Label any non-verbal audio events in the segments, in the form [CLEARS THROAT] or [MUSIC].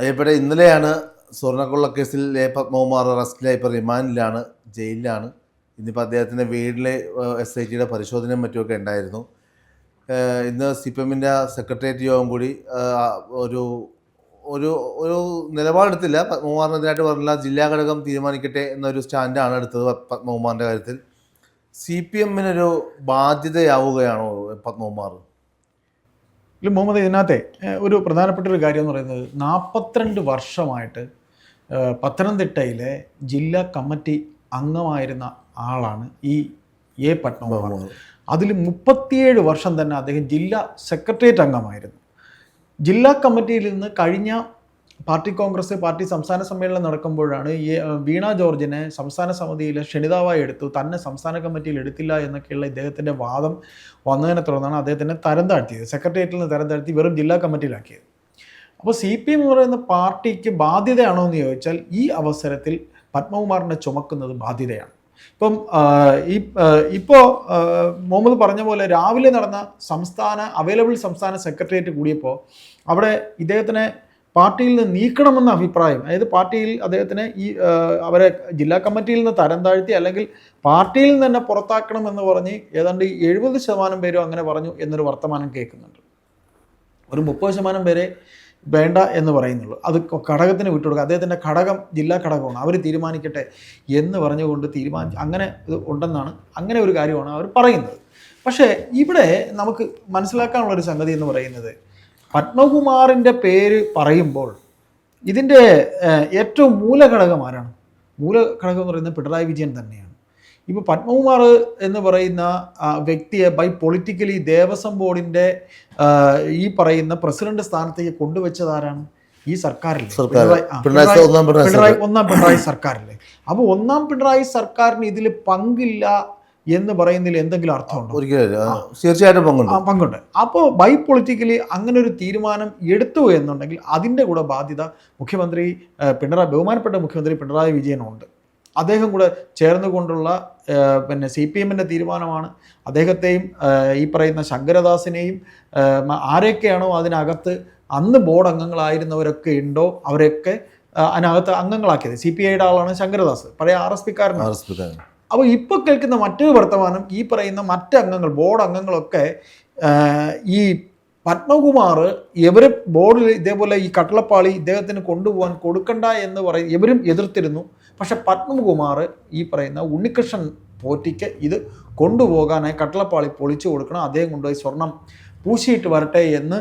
അയ്യപ്പടെ ഇന്നലെയാണ് സ്വർണക്കൊള്ള കേസിൽ എ പത്മകുമാർ അറസ്റ്റിലായി ഇപ്പോൾ റിമാൻഡിലാണ് ജയിലിലാണ്. ഇന്നിപ്പോൾ അദ്ദേഹത്തിന്റെ വീടിലെ എസ് ഐ ടിയുടെ പരിശോധനയും മറ്റുമൊക്കെ ഉണ്ടായിരുന്നു. ഇന്ന് സി പി എമ്മിന്റെ സെക്രട്ടേറിയറ്റ് യോഗം കൂടി ഒരു ഒരു ഒരു നിലപാടെടുത്തില്ല. പത്മകുമാറിനെതിരായിട്ട് പറഞ്ഞില്ല. ജില്ലാ ഘടകം തീരുമാനിക്കട്ടെ എന്നൊരു സ്റ്റാൻഡാണ് എടുത്തത് പത്മകുമാറിന്റെ കാര്യത്തിൽ. സി പി എമ്മിനൊരു ബാധ്യതയാവുകയാണോ പത്മകുമാർ? ഇതിൽ മുഹമ്മദ് ഇതിനകത്തെ ഒരു പ്രധാനപ്പെട്ട ഒരു കാര്യം എന്ന് പറയുന്നത് നാൽപ്പത്തിരണ്ട് വർഷമായിട്ട് പത്തനംതിട്ടയിലെ ജില്ലാ കമ്മിറ്റി അംഗമായിരുന്ന ആളാണ് ഈ എ പത്മകുമാർ. അതിൽ മുപ്പത്തിയേഴ് വർഷം തന്നെ അദ്ദേഹം ജില്ലാ സെക്രട്ടേറിയറ്റ് അംഗമായിരുന്നു. ജില്ലാ കമ്മിറ്റിയിൽ നിന്ന് കഴിഞ്ഞ പാർട്ടി കോൺഗ്രസ് പാർട്ടി സംസ്ഥാന സമ്മേളനം നടക്കുമ്പോഴാണ് ഈ വീണ ജോർജിനെ സംസ്ഥാന സമിതിയിൽ ക്ഷണിതാവായി എടുത്തു തന്നെ സംസ്ഥാന കമ്മിറ്റിയിൽ എടുത്തില്ല എന്നൊക്കെയുള്ള ഇദ്ദേഹത്തിന്റെ വാദം വന്നതിനെ തുടർന്നാണ് അദ്ദേഹത്തിനെ തരം താഴ്ത്തിയത് സെക്രട്ടേറിയറ്റിൽ നിന്ന് തരം താഴ്ത്തി വെറും ജില്ലാ കമ്മിറ്റിയിലാക്കിയത്. അപ്പോൾ സി പി എം പറയുന്ന പാർട്ടിക്ക് ബാധ്യതയാണോ എന്ന് ചോദിച്ചാൽ ഈ അവസരത്തിൽ പത്മകുമാറിനെ ചുമക്കുന്നത് ബാധ്യതയാണ്. ഇപ്പം ഈ ഇപ്പോൾ മുഹമ്മദ് പറഞ്ഞ പോലെ രാവിലെ നടന്ന സംസ്ഥാന അവൈലബിൾ സംസ്ഥാന സെക്രട്ടേറിയറ്റ് കൂടിയപ്പോൾ അവിടെ ഇദ്ദേഹത്തിനെ പാർട്ടിയിൽ നിന്ന് നീക്കണമെന്ന അഭിപ്രായം. അതായത് പാർട്ടിയിൽ അദ്ദേഹത്തിന് ഈ അവരെ ജില്ലാ കമ്മിറ്റിയിൽ നിന്ന് തരം താഴ്ത്തി അല്ലെങ്കിൽ പാർട്ടിയിൽ നിന്ന് തന്നെ പുറത്താക്കണമെന്ന് പറഞ്ഞ് ഏതാണ്ട് എഴുപത് ശതമാനം പേരും അങ്ങനെ പറഞ്ഞു എന്നൊരു വർത്തമാനം കേൾക്കുന്നുണ്ട്. ഒരു മുപ്പത് ശതമാനം പേരെ വേണ്ട എന്ന് പറയുന്നുള്ളൂ. അത് ഘടകത്തിന് വിട്ടുകൊടുക്കുക. അദ്ദേഹത്തിന്റെ ഘടകം ജില്ലാ ഘടകമാണ്. അവർ തീരുമാനിക്കട്ടെ എന്ന് പറഞ്ഞുകൊണ്ട് തീരുമാനിച്ചു അങ്ങനെ ഇത് ഉണ്ടെന്നാണ് അങ്ങനെ ഒരു കാര്യമാണ് അവർ പറയുന്നത്. പക്ഷേ ഇവിടെ നമുക്ക് മനസ്സിലാക്കാനുള്ള ഒരു സംഗതി എന്ന് പറയുന്നത് പത്മകുമാറിന്റെ പേര് പറയുമ്പോൾ ഇതിന്റെ ഏറ്റവും മൂലഘടകം ആരാണ്? മൂലഘടകം എന്ന് പറയുന്നത് പിണറായി വിജയൻ തന്നെയാണ്. ഇപ്പോൾ പത്മകുമാർ എന്ന് പറയുന്ന വ്യക്തിയെ ബൈ പൊളിറ്റിക്കലി ദേവസ്വം ബോർഡിന്റെ ഈ പറയുന്ന പ്രസിഡന്റ് സ്ഥാനത്തേക്ക് കൊണ്ടുവച്ചത് ആരാണ്? ഈ സർക്കാരില്ലേ? പിണറായി- ഒന്നാം പിണറായി പിണറായി ഒന്നാം പിണറായി സർക്കാരില്ലേ? അപ്പോൾ ഒന്നാം പിണറായി സർക്കാരിന് ഇതിൽ പങ്കില്ല എന്ന് പറയുന്നതിൽ എന്തെങ്കിലും അർത്ഥമുണ്ടോ? ഒരിക്കലും തീർച്ചയായിട്ടും പങ്കുണ്ട്. പങ്കുണ്ട്. അപ്പോൾ ബൈ പൊളിറ്റിക്കലി അങ്ങനെ ഒരു തീരുമാനം എടുത്തു എന്നുണ്ടെങ്കിൽ അതിന്റെ കൂടെ ബാധ്യത മുഖ്യമന്ത്രി പിണറായി ബഹുമാനപ്പെട്ട മുഖ്യമന്ത്രി പിണറായി വിജയനുണ്ട്. അദ്ദേഹം കൂടെ ചേർന്നുകൊണ്ടുള്ള പിന്നെ സി പി എമ്മിന്റെ തീരുമാനമാണ്. അദ്ദേഹത്തെയും ഈ പറയുന്ന ശങ്കരദാസിനെയും ആരൊക്കെയാണോ അതിനകത്ത് അന്ന് ബോർഡ് അംഗങ്ങളായിരുന്നവരൊക്കെ ഉണ്ടോ അവരൊക്കെ അതിനകത്ത് അംഗങ്ങളാക്കിയത്? സി പി ഐയുടെ ആളാണ് ശങ്കരദാസ്. പഴയ ആർ എസ് പിക്കാരനാണ് ആർ എസ് പിക്കാരൻ. അപ്പോൾ ഇപ്പോൾ കേൾക്കുന്ന മറ്റൊരു വർത്തമാനം ഈ പറയുന്ന മറ്റ് അംഗങ്ങൾ ബോർഡ് അംഗങ്ങളൊക്കെ ഈ പത്മകുമാർ ഇവർ ബോർഡിൽ ഇതേപോലെ ഈ കട്ടളപ്പാളി ഇദ്ദേഹത്തിന് കൊണ്ടുപോകാൻ കൊടുക്കണ്ട എന്ന് പറയും എവരും എതിർത്തിരുന്നു. പക്ഷെ പത്മകുമാർ ഈ പറയുന്ന ഉണ്ണികൃഷ്ണൻ പോറ്റിക്ക് ഇത് കൊണ്ടുപോകാനായി കട്ടളപ്പാളി പൊളിച്ചു കൊടുക്കണം അദ്ദേഹം കൊണ്ടുപോയി സ്വർണം പൂശിയിട്ട് വരട്ടെ എന്ന്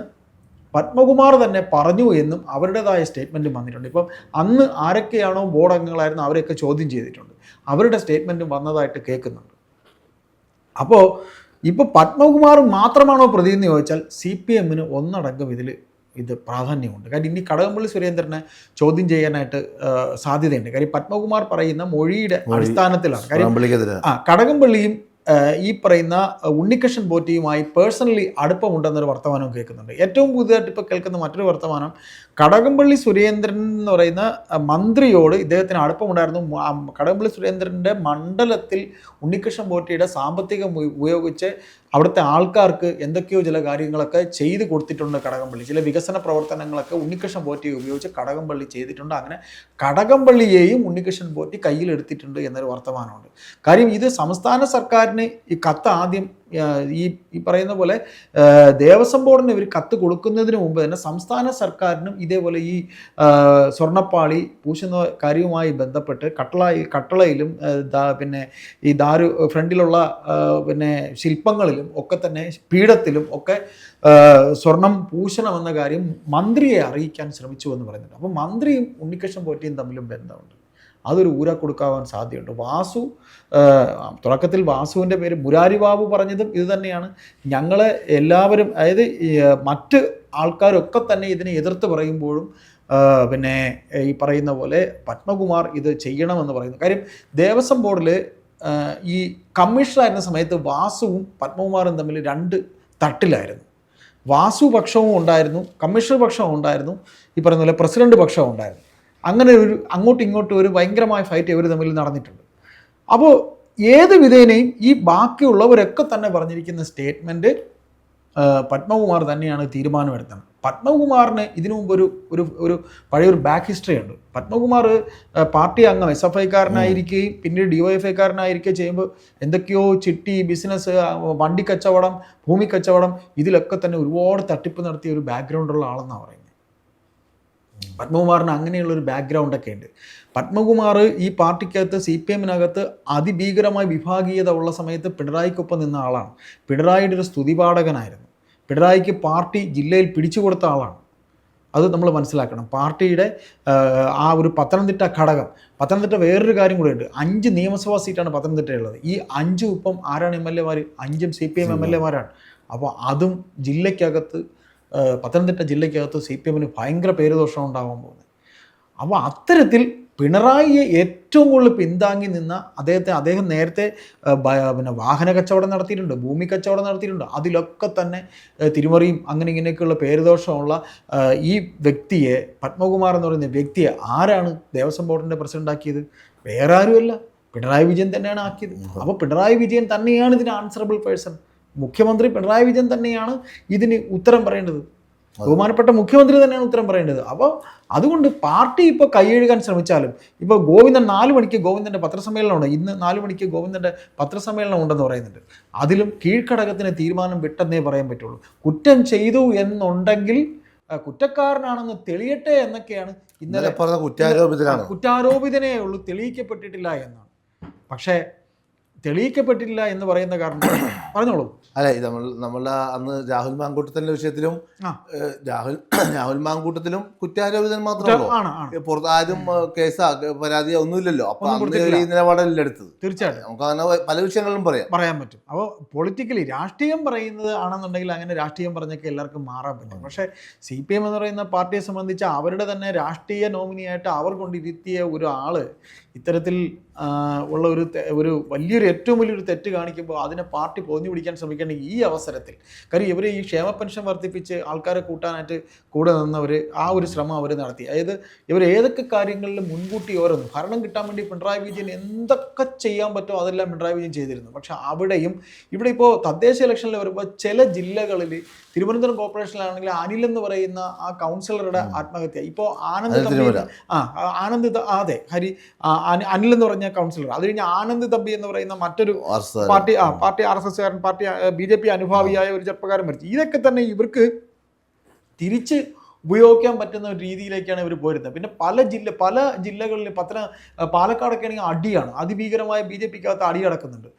പത്മകുമാർ തന്നെ പറഞ്ഞു എന്നും അവരുടേതായ സ്റ്റേറ്റ്മെന്റും വന്നിട്ടുണ്ട്. ഇപ്പം അന്ന് ആരൊക്കെയാണോ ബോർഡ് അംഗങ്ങളായിരുന്നു അവരെയൊക്കെ ചോദ്യം ചെയ്തിട്ടുണ്ട്. അവരുടെ സ്റ്റേറ്റ്മെന്റും വന്നതായിട്ട് കേൾക്കുന്നുണ്ട്. അപ്പോൾ ഇപ്പോൾ പത്മകുമാർ മാത്രമാണോ പ്രതി എന്ന് ചോദിച്ചാൽ സി പി എമ്മിന് ഒന്നടങ്കം ഇതിൽ ഇത് പ്രാധാന്യമുണ്ട്. കാര്യം ഇനി കടകംപള്ളി സുരേന്ദ്രനെ ചോദ്യം ചെയ്യാനായിട്ട് സാധ്യതയുണ്ട്. കാര്യം പത്മകുമാർ പറയുന്ന മൊഴിയുടെ അടിസ്ഥാനത്തിലാണ്. കാര്യം ആ കടകംപള്ളിയും ഈ പറയുന്ന ഉണ്ണികൃഷ്ണൻ പോറ്റിയുമായി പേഴ്സണലി അടുപ്പമുണ്ടെന്നൊരു വർത്തമാനവും കേൾക്കുന്നുണ്ട്. ഏറ്റവും പുതിയതായിട്ട് ഇപ്പോൾ കേൾക്കുന്ന മറ്റൊരു വർത്തമാനം കടകംപള്ളി സുരേന്ദ്രൻ എന്ന് പറയുന്ന മന്ത്രിയോട് ഇദ്ദേഹത്തിന് അടുപ്പമുണ്ടായിരുന്നു. കടകംപള്ളി സുരേന്ദ്രന്റെ മണ്ഡലത്തിൽ ഉണ്ണികൃഷ്ണൻ പോറ്റിയുടെ സാമ്പത്തികം ഉപയോഗിച്ച് അവിടുത്തെ ആൾക്കാർക്ക് എന്തൊക്കെയോ ചില കാര്യങ്ങളൊക്കെ ചെയ്തു കൊടുത്തിട്ടുണ്ട് കടകംപള്ളി. ചില വികസന പ്രവർത്തനങ്ങളൊക്കെ ഉണ്ണികൃഷ്ണൻ പോറ്റി ഉപയോഗിച്ച് കടകംപള്ളി ചെയ്തിട്ടുണ്ട്. അങ്ങനെ കടകംപള്ളിയെയും ഉണ്ണികൃഷ്ണൻ പോറ്റി കയ്യിലെടുത്തിട്ടുണ്ട് എന്നൊരു വർത്തമാനമുണ്ട്. കാര്യം ഇത് സംസ്ഥാന സർക്കാരിന് ഈ കത്ത് ആദ്യം ഈ ഈ പറയുന്ന പോലെ ദേവസ്വം ബോർഡിന് ഇവർ കത്ത് കൊടുക്കുന്നതിന് മുമ്പ് തന്നെ സംസ്ഥാന സർക്കാരിനും ഇതേപോലെ ഈ സ്വർണപ്പാളി പൂശുന്ന കാര്യവുമായി ബന്ധപ്പെട്ട് കട്ടളായി കട്ടളയിലും പിന്നെ ഈ ദാരു ഫ്രണ്ടിലുള്ള പിന്നെ ശില്പങ്ങളിലും ഒക്കെ തന്നെ പീഠത്തിലും ഒക്കെ സ്വർണം പൂശണമെന്ന കാര്യം മന്ത്രിയെ അറിയിക്കാൻ ശ്രമിച്ചു എന്ന് പറയുന്നുണ്ട്. അപ്പോൾ മന്ത്രിയും ഉണ്ണികൃഷ്ണൻ പോറ്റിയും തമ്മിലും ബന്ധമുണ്ട്. അതൊരു ഊര കൊടുക്കാവാൻ സാധ്യതയുണ്ട്. വാസു തുടക്കത്തിൽ വാസുവിന്റെ പേര് മുരാരി ബാബു പറഞ്ഞതും ഇത് തന്നെയാണ്. ഞങ്ങളെ എല്ലാവരും അതായത് മറ്റ് ആൾക്കാരൊക്കെ തന്നെ ഇതിനെ എതിർത്ത് പറയുമ്പോഴും പിന്നെ ഈ പറയുന്ന പോലെ പത്മകുമാർ ഇത് ചെയ്യണമെന്ന് പറയുന്നു. കാര്യം ദേവസ്വം ബോർഡിൽ ഈ കമ്മീഷണറായിരുന്ന സമയത്ത് വാസുവും പത്മകുമാറും തമ്മിൽ രണ്ട് തട്ടിലായിരുന്നു. വാസു പക്ഷവും ഉണ്ടായിരുന്നു കമ്മീഷണർ പക്ഷവും ഉണ്ടായിരുന്നു ഈ പറയുന്ന പോലെ പ്രസിഡന്റ് പക്ഷവും ഉണ്ടായിരുന്നു. അങ്ങനെ ഒരു അങ്ങോട്ടും ഇങ്ങോട്ടും ഒരു ഭയങ്കരമായ ഫൈറ്റ് ഇവർ തമ്മിൽ നടന്നിട്ടുണ്ട്. അപ്പോൾ ഏത് വിധേനയും ഈ ബാക്കിയുള്ളവരൊക്കെ തന്നെ പറഞ്ഞിരിക്കുന്ന സ്റ്റേറ്റ്മെന്റ് പത്മകുമാർ തന്നെയാണ് തീരുമാനമെടുത്തത്. പത്മകുമാറിന് ഇതിനു മുമ്പ് ഒരു ഒരു ഒരു പഴയൊരു ബാക്ക് ഹിസ്റ്ററി ഉണ്ട്. പത്മകുമാർ പാർട്ടി അംഗം എസ് എഫ് ഐക്കാരനായിരിക്കുകയും പിന്നീട് ഡി വൈ എഫ് ഐക്കാരനായിരിക്കുകയും ചെയ്യുമ്പോൾ എന്തൊക്കെയോ ചിട്ടി ബിസിനസ് വണ്ടി കച്ചവടം ഭൂമി കച്ചവടം ഇതിലൊക്കെ തന്നെ ഒരുപാട് തട്ടിപ്പ് നടത്തിയ ഒരു ബാക്ക്ഗ്രൗണ്ടുള്ള ആളെന്നാണ് പറയുന്നത്. പത്മകുമാറിന് അങ്ങനെയുള്ള ഒരു ബാക്ക്ഗ്രൗണ്ട് ഒക്കെ ഉണ്ട്. പത്മകുമാർ ഈ പാർട്ടിക്കകത്ത് സി പി എമ്മിനകത്ത് അതിഭീകരമായ വിഭാഗീയത ഉള്ള സമയത്ത് പിണറായിക്കൊപ്പം നിന്ന ആളാണ്. പിണറായിയുടെ ഒരു സ്തുതിപാഠകനായിരുന്നു. പിണറായിക്ക് പാർട്ടി ജില്ലയിൽ പിടിച്ചു കൊടുത്ത ആളാണ്. അത് നമ്മൾ മനസ്സിലാക്കണം. പാർട്ടിയുടെ ആ, ഒരു പത്തനംതിട്ട ഘടകം പത്തനംതിട്ട വേറൊരു കാര്യം കൂടെ ഉണ്ട്. അഞ്ച് നിയമസഭാ സീറ്റാണ് പത്തനംതിട്ടയുള്ളത് ഈ അഞ്ചും ഇപ്പം ആരാണ് എം എൽ എമാർ അഞ്ചും C P M M L എമാരാണ് അപ്പോൾ അതും ജില്ലയ്ക്കകത്ത് പത്തനംതിട്ട ജില്ലയ്ക്കകത്ത് സി പി എമ്മിന് ഭയങ്കര പേരുദോഷം ഉണ്ടാകാൻ പോകുന്നത് അപ്പോൾ അത്തരത്തിൽ പിണറായിയെ ഏറ്റവും കൂടുതൽ പിന്താങ്ങി നിന്ന അദ്ദേഹത്തെ അദ്ദേഹം നേരത്തെ പിന്നെ വാഹന കച്ചവടം നടത്തിയിട്ടുണ്ട് ഭൂമി കച്ചവടം നടത്തിയിട്ടുണ്ട്. അതിലൊക്കെ തന്നെ തിരുമറിയും അങ്ങനെ ഇങ്ങനെയൊക്കെയുള്ള പേരുദോഷമുള്ള ഈ വ്യക്തിയെ പത്മകുമാർ എന്ന് പറയുന്ന വ്യക്തിയെ ആരാണ് ദേവസ്വം ബോർഡിന്റെ പ്രസിഡന്റ് ആക്കിയത്? വേറെ ആരുമല്ല. പിണറായി വിജയൻ തന്നെയാണ് ആക്കിയത്. അപ്പോൾ പിണറായി വിജയൻ തന്നെയാണ് ഇതിന് ആൻസറബിൾ പേഴ്സൺ മുഖ്യമന്ത്രി പിണറായി വിജയൻ തന്നെയാണ് ഇതിന് ഉത്തരം പറയേണ്ടത്. ബഹുമാനപ്പെട്ട മുഖ്യമന്ത്രി തന്നെയാണ് ഉത്തരം പറയേണ്ടത്. അപ്പോൾ അതുകൊണ്ട് പാർട്ടി ഇപ്പോൾ കൈയെഴുകാൻ ശ്രമിച്ചാലും ഇപ്പോൾ ഗോവിന്ദൻ നാല് മണിക്ക് ഗോവിന്ദന്റെ പത്രസമ്മേളനം ഉണ്ട് ഇന്ന് നാല് മണിക്ക് ഗോവിന്ദന്റെ പത്രസമ്മേളനം ഉണ്ടെന്ന് പറയുന്നുണ്ട്. അതിലും കീഴ്ഘടകത്തിന് തീരുമാനം വിട്ടെന്നേ പറയാൻ പറ്റുള്ളൂ. കുറ്റം ചെയ്തു എന്നുണ്ടെങ്കിൽ കുറ്റക്കാരനാണെന്ന് തെളിയട്ടെ എന്നൊക്കെയാണ് ഇന്നലെ ഇന്നലെ പറഞ്ഞ കുറ്റാരോപിതനാണ്. കുറ്റാരോപിതനേ ഉള്ളൂ തെളിയിക്കപ്പെട്ടിട്ടില്ല എന്നാണ്. പക്ഷേ തെളിയിക്കപ്പെട്ടിട്ടില്ല എന്ന് പറയുന്ന കാരണം പറഞ്ഞോളൂ. അല്ല ഇത് നമ്മൾ നമ്മളെ അന്ന് രാഹുൽ മാങ്കൂട്ടത്തിന്റെ വിഷയത്തിലും രാഹുൽ [CLEARS THROAT] രാഹുൽ മാങ്കൂട്ടത്തിലും കുറ്റാരോപിതൻ മാത്രമേ ഉള്ളൂ. ആണ് ആണ്. പുറത്ത് ആരും കേസാ കേസോ ഒന്നുമില്ലല്ലോ. അപ്പൊ നിലപാടല്ലേ ഈ നിലപാടല്ല എടുത്തത്. തീർച്ചയായിട്ടും. നമുക്ക് അങ്ങനെ പല വിഷയങ്ങളിലും പറയാം. പറയാൻ പറ്റും. അപ്പോൾ പൊളിറ്റിക്കലി രാഷ്ട്രീയം പറയുന്നത് ആണെന്നുണ്ടെങ്കിൽ അങ്ങനെ രാഷ്ട്രീയം പറഞ്ഞൊക്കെ എല്ലാവർക്കും മാറാൻ പറ്റും. പക്ഷേ സി പി എം എന്ന് പറയുന്ന പാർട്ടിയെ സംബന്ധിച്ച് അവരുടെ തന്നെ രാഷ്ട്രീയ നോമിനിയായിട്ട് അവർ കൊണ്ടിരുത്തിയ ഒരാൾ ഇത്തരത്തിൽ ഉള്ള ഒരു ഒരു വലിയൊരു ഏറ്റവും വലിയൊരു തെറ്റ് കാണിക്കുമ്പോൾ അതിനെ പാർട്ടി പൊതിഞ്ഞു പിടിക്കാൻ ശ്രമിക്കേണ്ട ഈ അവസരത്തിൽ. കാര്യം ഇവർ ഈ ക്ഷേമ പെൻഷൻ വർദ്ധിപ്പിച്ച് ആൾക്കാരെ കൂട്ടാനായിട്ട് കൂടെ നിന്നവർ ആ ഒരു ശ്രമം അവർ നടത്തി. അതായത് ഇവർ ഏതൊക്കെ കാര്യങ്ങളിൽ മുൻകൂട്ടി ഓരോന്ന് ഭരണം കിട്ടാൻ വേണ്ടി പിണറായി വിജയൻ എന്തൊക്കെ ചെയ്യാൻ പറ്റുമോ അതെല്ലാം പിണറായി വിജയൻ ചെയ്തിരുന്നു. പക്ഷെ അവിടെയും ഇവിടെ ഇപ്പോൾ തദ്ദേശ ഇലക്ഷനിൽ വരുമ്പോൾ ചില ജില്ലകളിൽ തിരുവനന്തപുരം കോർപ്പറേഷനിലാണെങ്കിൽ അനിൽ എന്ന് പറയുന്ന ആ കൗൺസിലറുടെ ആത്മഹത്യ. ഇപ്പോൾ ആനന്ദ് ആ ആനന്ദ അതെ ഹരി അനിൽ എന്ന് പറഞ്ഞ കൗൺസിലർ അത് കഴിഞ്ഞ് ആനന്ദ് തമ്പി എന്ന് പറയുന്ന മറ്റൊരു പാർട്ടി ആ പാർട്ടി ആർ എസ് എസ്കാരൻ പാർട്ടി ബി ജെ പി അനുഭാവിയായ ഒരു ചെറുപ്പക്കാരൻ മരിച്ചു. ഇതൊക്കെ തന്നെ ഇവർക്ക് തിരിച്ച് ഉപയോഗിക്കാൻ പറ്റുന്ന രീതിയിലേക്കാണ് ഇവർ പോരുന്നത്. പിന്നെ പല ജില്ല പല ജില്ലകളിൽ പത്ര പാലക്കാടൊക്കെ ആണെങ്കിൽ അടിയാണ്. അതിഭീകരമായ ബി ജെ പിക്കകത്ത് അടി നടക്കുന്നുണ്ട്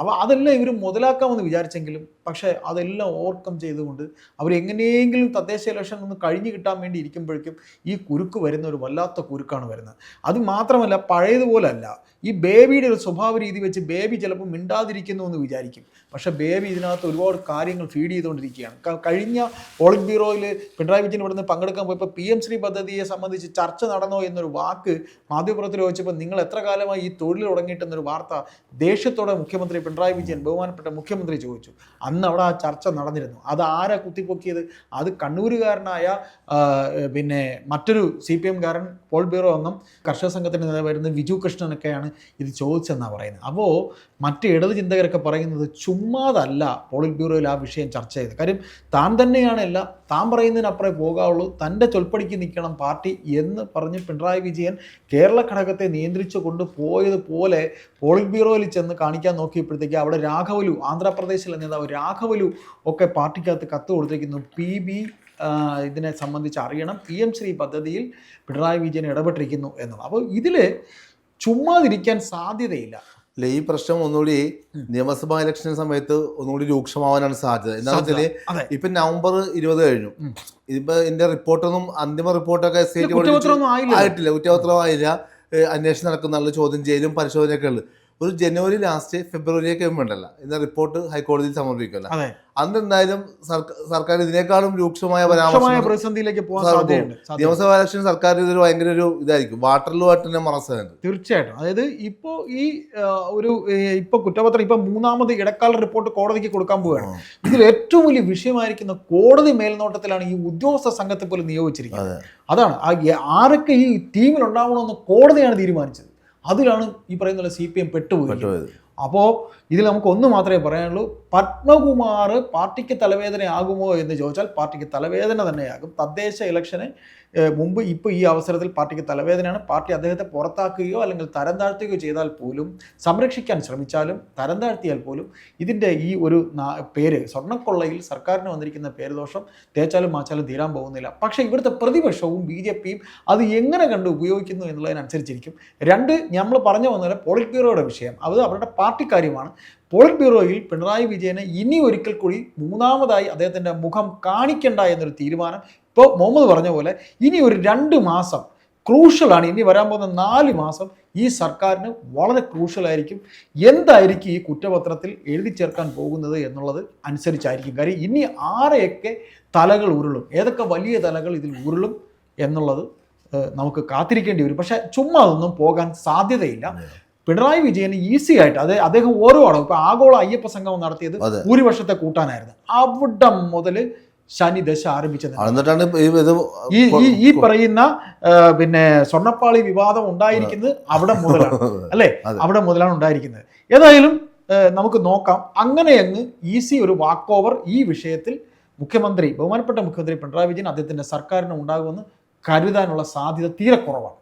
അവ അതെല്ലാം ഇവർ മുതലാക്കാമെന്ന് വിചാരിച്ചെങ്കിലും പക്ഷേ അതെല്ലാം ഓവർകം ചെയ്തുകൊണ്ട് അവർ എങ്ങനെയെങ്കിലും തദ്ദേശ ഇലക്ഷൻ ഒന്ന് കഴിഞ്ഞു കിട്ടാൻ വേണ്ടി ഇരിക്കുമ്പോഴേക്കും ഈ കുരുക്ക് വരുന്ന ഒരു വല്ലാത്ത കുരുക്കാണ് വരുന്നത്. അത് മാത്രമല്ല പഴയതുപോലല്ല. ഈ ബേബിയുടെ ഒരു സ്വഭാവ രീതി വെച്ച് ബേബി ചിലപ്പോൾ മിണ്ടാതിരിക്കുന്നു എന്ന് വിചാരിക്കും. പക്ഷേ ബേബി ഇതിനകത്ത് ഒരുപാട് കാര്യങ്ങൾ ഫീഡ് ചെയ്തുകൊണ്ടിരിക്കുകയാണ്. കഴിഞ്ഞ പോളിറ്റ് ബ്യൂറോയിൽ പിണറായി വിജയൻ ഇവിടുന്ന് പങ്കെടുക്കാൻ പോയപ്പോൾ പി എം ശ്രീ പദ്ധതിയെ സംബന്ധിച്ച് ചർച്ച നടന്നോ എന്നൊരു വാക്ക് മാധ്യമപ്രവർത്തകർ ചോദിച്ചപ്പോൾ നിങ്ങൾ എത്ര കാലമായി ഈ തൊഴിൽ തുടങ്ങിയിട്ടെന്നൊരു വാർത്ത ദേഷ്യത്തോടെ മുഖ്യമന്ത്രി പിണറായി വിജയൻ ബഹുമാനപ്പെട്ട മുഖ്യമന്ത്രി ചോദിച്ചു. അന്ന് അവിടെ ആ ചർച്ച നടന്നിരുന്നു. അത് ആരാ കുത്തിപ്പൊക്കിയത്? അത് കണ്ണൂരുകാരനായ പിന്നെ മറ്റൊരു സി പി എംകാരൻ പോളിറ്റ് ബ്യൂറോ അംഗം കർഷക സംഘത്തിന്റെ നേതാവായിരുന്ന വിജു കൃഷ്ണനൊക്കെയാണ് ഇത് ചോദിച്ചെന്നാണ് പറയുന്നത്. അപ്പോൾ മറ്റ് ഇടത് ചിന്തകരൊക്കെ പറയുന്നത് ചുമ്മാതല്ല പോളിറ്റ് ബ്യൂറോയിൽ ആ വിഷയം ചർച്ച ചെയ്തത് കാര്യം താൻ തന്നെയാണ് എല്ലാ താൻ പറയുന്നതിനപ്പുറേ പോകാവുള്ളൂ. തന്റെ ചൊൽപ്പടിക്ക് നിൽക്കണം പാർട്ടി എന്ന് പറഞ്ഞ് പിണറായി വിജയൻ കേരള ഘടകത്തെ നിയന്ത്രിച്ചു കൊണ്ട് പോയതുപോലെ പോളിറ്റ് ബ്യൂറോയിൽ ചെന്ന് കാണിക്കാൻ നോക്കിയപ്പോഴത്തേക്ക് അവിടെ രാഘവലു ആന്ധ്രാപ്രദേശിലെ നേതാവ് രാഘവലു ഒക്കെ പാർട്ടിക്കകത്ത് കത്ത് കൊടുത്തിരിക്കുന്നു. പി ബി ഇതിനെ സംബന്ധിച്ച് അറിയണം. പി എം ശ്രീ പദ്ധതിയിൽ പിണറായി വിജയൻ ഇടപെട്ടിരിക്കുന്നു എന്നുള്ളത് അപ്പോൾ ഇതിൽ ചുമ്മാതിരിക്കാൻ സാധ്യതയില്ല. അല്ല ഈ പ്രശ്നം ഒന്നുകൂടി നിയമസഭാ ഇലക്ഷൻ സമയത്ത് ഒന്നുകൂടി രൂക്ഷമാവാനാണ് സാധ്യത. എന്താണെന്ന് വെച്ചാൽ അതെ. ഇപ്പൊ നവംബർ ഇരുപത് കഴിഞ്ഞു. ഇപ്പൊ ഇതിപ്പോ ഇതിന്റെ റിപ്പോർട്ടൊന്നും അന്തിമ റിപ്പോർട്ടൊക്കെ സ്റ്റേറ്റ് ആയില്ല. ആയിട്ടില്ല. കുറ്റപത്രമായില്ല. ഏഹ് അന്വേഷണം നടക്കുന്ന ചോദ്യം ചെയ്യലും പരിശോധനയൊക്കെ ഉള്ളു. ഒരു ജനുവരി ലാസ്റ്റ് ഫെബ്രുവരി ഒക്കെ വേണ്ടല്ല ഇന്ന റിപ്പോർട്ട് ഹൈക്കോടതിയിൽ സമർപ്പിക്കല്ല അന്ന് എന്തായാലും സർക്കാർ ഇതിനേക്കാളും രൂക്ഷമായ പരാമർശം പ്രതിസന്ധിയിലേക്ക് പോകാൻ സാധ്യതയുണ്ട്. സാധ്യത. നിയമസഭാ ഇലക്ഷൻ സർക്കാർ ഇതൊരു ഭയങ്കര ഒരു ഇതായിരിക്കും. വാട്ടറിലുമായിട്ട് തന്നെ മറസാണ് തീർച്ചയായിട്ടും. അതായത് ഇപ്പോൾ ഈ ഒരു ഇപ്പോൾ കുറ്റപത്രം ഇപ്പൊ മൂന്നാമത് ഇടക്കാല റിപ്പോർട്ട് കോടതിക്ക് കൊടുക്കാൻ പോവുകയാണ്. ഇതിൽ ഏറ്റവും വലിയ വിഷയമായിരിക്കുന്ന കോടതി മേൽനോട്ടത്തിലാണ് ഈ ഉദ്യോഗസ്ഥ സംഘത്തെ പോലും നിയോഗിച്ചിരിക്കുന്നത്. അതാണ്. ആരൊക്കെ ഈ ടീമിൽ ഉണ്ടാവണമെന്ന് കോടതിയാണ് തീരുമാനിച്ചത്. അതിലാണ് ഈ പറയുന്ന സി പി എം പെട്ടുപോയി പെട്ടുപോയത്. അപ്പോൾ ഇതിൽ നമുക്ക് ഒന്ന് മാത്രമേ പറയാനുള്ളൂ പത്മകുമാർ പാർട്ടിക്ക് തലവേദനയാകുമോ എന്ന് ചോദിച്ചാൽ പാർട്ടിക്ക് തലവേദന തന്നെയാകും. തദ്ദേശ ഇലക്ഷന് മുമ്പ് ഇപ്പോൾ ഈ അവസരത്തിൽ പാർട്ടിക്ക് തലവേദനയാണ്. പാർട്ടി അദ്ദേഹത്തെ പുറത്താക്കുകയോ അല്ലെങ്കിൽ തരം താഴ്ത്തുകയോ ചെയ്താൽ പോലും സംരക്ഷിക്കാൻ ശ്രമിച്ചാലും തരം താഴ്ത്തിയാൽ പോലും ഇതിന്റെ ഈ ഒരു പേര് സ്വർണക്കൊള്ളയിൽ സർക്കാരിന് വന്നിരിക്കുന്ന പേരുദോഷം തേച്ചാലും മാച്ചാലും തീരാൻ പോകുന്നില്ല. പക്ഷേ ഇവിടുത്തെ പ്രതിപക്ഷവും ബി ജെ പിയും അത് എങ്ങനെ കണ്ട് ഉപയോഗിക്കുന്നു എന്നുള്ളതിനനുസരിച്ചിരിക്കും. രണ്ട് നമ്മൾ പറഞ്ഞു വന്ന പോലെ പോളിറ്റ് ബ്യൂറോയുടെ വിഷയം. അത് അവരുടെ പാർട്ടി കാര്യമാണ് പോളിറ്റ് ബ്യൂറോയിൽ പിണറായി വിജയനെ ഇനി ഒരിക്കൽ കൂടി മൂന്നാമതായി അദ്ദേഹത്തിന്റെ മുഖം കാണിക്കണ്ട എന്നൊരു തീരുമാനം ഇപ്പോൾ മുഹമ്മദ് പറഞ്ഞ പോലെ ഇനി ഒരു രണ്ട് മാസം ക്രൂഷ്യലാണ് ഇനി വരാൻ പോകുന്ന നാല് മാസം ഈ സർക്കാരിന് വളരെ ക്രൂഷ്യലായിരിക്കും എന്തായിരിക്കും ഈ കുറ്റപത്രത്തിൽ എഴുതി ചേർക്കാൻ പോകുന്നത് എന്നുള്ളത് അനുസരിച്ചായിരിക്കും. കാര്യം ഇനി ആരെയൊക്കെ തലകൾ ഉരുളും. ഏതൊക്കെ വലിയ തലകൾ ഇതിൽ ഉരുളും എന്നുള്ളത് നമുക്ക് കാത്തിരിക്കേണ്ടി വരും. പക്ഷേ ചുമ്മാ അതൊന്നും പോകാൻ സാധ്യതയില്ല. പിണറായി വിജയന് ഈസി ആയിട്ട് അത് അദ്ദേഹം ഓരോ അടവും ഇപ്പൊ ആഗോള അയ്യപ്പ സംഗമം നടത്തിയത്. ഭൂരിപക്ഷത്തെ കൂട്ടാനായിരുന്നു. അവിടെ മുതൽ ശനി ദശ ആരംഭിച്ചത്. എന്നിട്ടാണ് ഈ ഈ ഈ ഈ പറയുന്ന പിന്നെ സ്വർണപ്പാളി വിവാദം ഉണ്ടായിരിക്കുന്നത് അവിടെ മുതലാണ്. അല്ലേ? അവിടെ മുതലാണ് ഉണ്ടായിരിക്കുന്നത്. ഏതായാലും നമുക്ക് നോക്കാം. അങ്ങനെ അങ്ങ് ഈസി ഒരു വാക്ക് ഓവർ ഈ വിഷയത്തിൽ മുഖ്യമന്ത്രി ബഹുമാനപ്പെട്ട മുഖ്യമന്ത്രി പിണറായി വിജയൻ അദ്ദേഹത്തിന്റെ സർക്കാരിന് ഉണ്ടാകുമെന്ന് കരുതാനുള്ള സാധ്യത തീരെ കുറവാണ്.